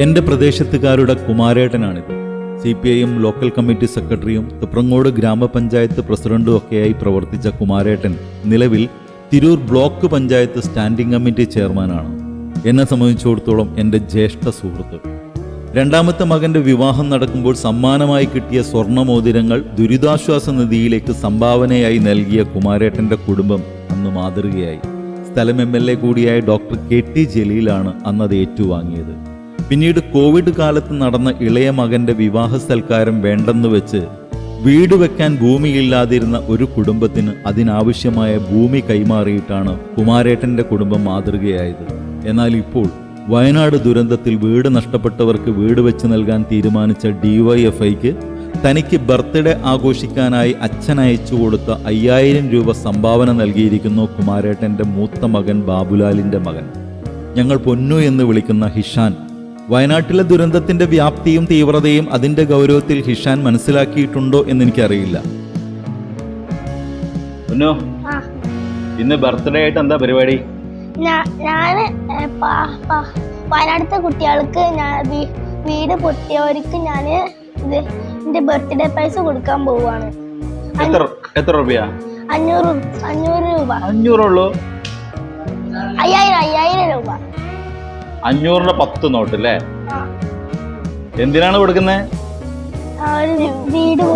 എന്റെ പ്രദേശത്തുകാരുടെ കുമാരേട്ടനാണിത്. C P I M local committee സെക്രട്ടറിയും തുപ്രങ്ങോട് ഗ്രാമപഞ്ചായത്ത് പ്രസിഡന്റും ഒക്കെയായി പ്രവർത്തിച്ച കുമാരേട്ടൻ നിലവിൽ Tirur block panchayat standing committee ചെയർമാനാണ്. എന്നെ സംബന്ധിച്ചിടത്തോളം എന്റെ ജ്യേഷ്ഠ സുഹൃത്ത്. രണ്ടാമത്തെ മകന്റെ വിവാഹം നടക്കുമ്പോൾ സമ്മാനമായി കിട്ടിയ സ്വർണമോതിരങ്ങൾ ദുരിതാശ്വാസ നിധിയിലേക്ക് സംഭാവനയായി നൽകിയ കുമാരേട്ടന്റെ കുടുംബം അന്ന് മാതൃകയായി. സ്ഥലം എം എൽ എ കൂടിയായ ഡോക്ടർ കെ ടി ജലീലാണ് അന്നത് ഏറ്റുവാങ്ങിയത്. പിന്നീട് കോവിഡ് കാലത്ത് നടന്ന ഇളയ മകന്റെ വിവാഹ സൽക്കാരം വേണ്ടെന്ന് വെച്ച് വീട് വെക്കാൻ ഭൂമിയില്ലാതിരുന്ന ഒരു കുടുംബത്തിന് അതിനാവശ്യമായ ഭൂമി കൈമാറിയിട്ടാണ് കുമാരേട്ടന്റെ കുടുംബം മാതൃകയായത്. എന്നാൽ ഇപ്പോൾ വയനാട് ദുരന്തത്തിൽ വീട് നഷ്ടപ്പെട്ടവർക്ക് വീട് വെച്ച് നൽകാൻ തീരുമാനിച്ച ഡിവൈഎഫ്ഐക്ക് തനിക്ക് ബർത്ത്ഡേ ആഘോഷിക്കാനായി അച്ഛൻ അയച്ചു കൊടുത്ത അയ്യായിരം രൂപ സംഭാവന നൽകിയിരിക്കുന്നു കുമാരേട്ടന്റെ മൂത്ത മകൻ ബാബുലാലിന്റെ മകൻ. ഞങ്ങൾ പൊന്നു എന്ന് വിളിക്കുന്ന ഹിഷാൻ വയനാട്ടിലെ ദുരന്തത്തിന്റെ വ്യാപ്തിയും തീവ്രതയും അതിന്റെ ഗൗരവത്തിൽ ഹിഷാൻ മനസ്സിലാക്കിയിട്ടുണ്ടോ എന്ന് എനിക്കറിയില്ല. ഇന്ന് ബർത്ത്ഡേ ആയിട്ട് എന്താ പരിപാടി? ഞാൻ പ- കുട്ടികൾക്ക് ഞാൻ വീട് പൊട്ടിയവർക്ക് ഞാൻ എന്റെ ബർത്ത്ഡേ പൈസ കൊടുക്കാൻ പോവാണ് എത്ര എത്ര രൂപയാ? അഞ്ഞൂറ് അഞ്ഞൂറ് രൂപ. അഞ്ഞൂറുള്ളൂ അഞ്ഞൂറിന്റെ പത്ത് നോട്ട് അല്ലേ എന്തിനാണ് കൊടുക്കുന്നത്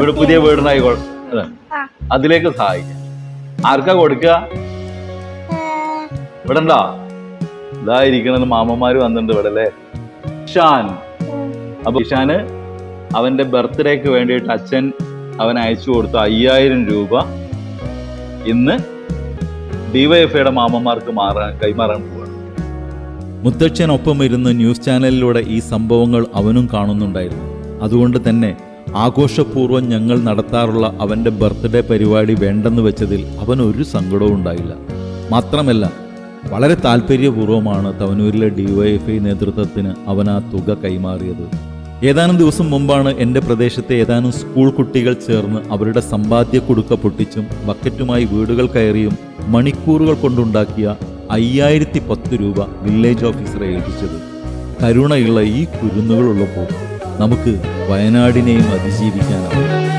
വീട് പുതിയ വീടിനായി. അതിലേക്ക് സഹായിക്കാം. ആർക്കാ കൊടുക്കുക? ഇവിടെ ഉണ്ടോ ഇതാ ഇരിക്കണത് മാമന്മാര് വന്നിട്ടുണ്ട് ഇവിടെ അല്ലേ ഇഷാൻ. അപ്പൊ ഇഷാന് അവന്റെ ബർത്ത്ഡേക്ക് വേണ്ടിയിട്ട് അച്ഛൻ അവൻ അയച്ചു കൊടുത്ത അയ്യായിരം രൂപ ഇന്ന് ഡിവൈഎഫ്ഐയുടെ മാമന്മാർക്ക് മാറാൻ കൈമാറാൻ പോവുകയാണ്. മുത്തച്ഛനൊപ്പം ഇരുന്ന് ന്യൂസ് ചാനലിലൂടെ ഈ സംഭവങ്ങൾ അവനും കാണുന്നുണ്ടായിരുന്നു. അതുകൊണ്ട് തന്നെ ആഘോഷപൂർവം ഞങ്ങൾ നടത്താറുള്ള അവന്റെ ബർത്ത്ഡേ പരിപാടി വേണ്ടെന്ന് വെച്ചതിൽ അവൻ ഒരു സങ്കടവും ഉണ്ടായില്ല. മാത്രമല്ല വളരെ താല്പര്യപൂർവമാണ് തവനൂരിലെ ഡിവൈഎഫ്ഐ നേതൃത്വത്തിന് അവൻ ആ തുക കൈമാറിയത്. ഏതാനും ദിവസം മുമ്പാണ് എന്റെ പ്രദേശത്തെ ഏതാനും സ്കൂൾ കുട്ടികൾ ചേർന്ന് അവരുടെ സമ്പാദ്യ കുടുക്ക പൊട്ടിച്ചും ബക്കറ്റുമായി വീടുകൾ കയറിയും മണിക്കൂറുകൾ കൊണ്ടുണ്ടാക്കിയ അയ്യായിരത്തി പത്ത് രൂപ വില്ലേജ് ഓഫീസറെ ഏൽപ്പിച്ചത്. കരുണയുള്ള ഈ കുരുന്നുകളുള്ളപ്പോൾ നമുക്ക് വയനാടിനെയും അതിജീവിക്കാനാവും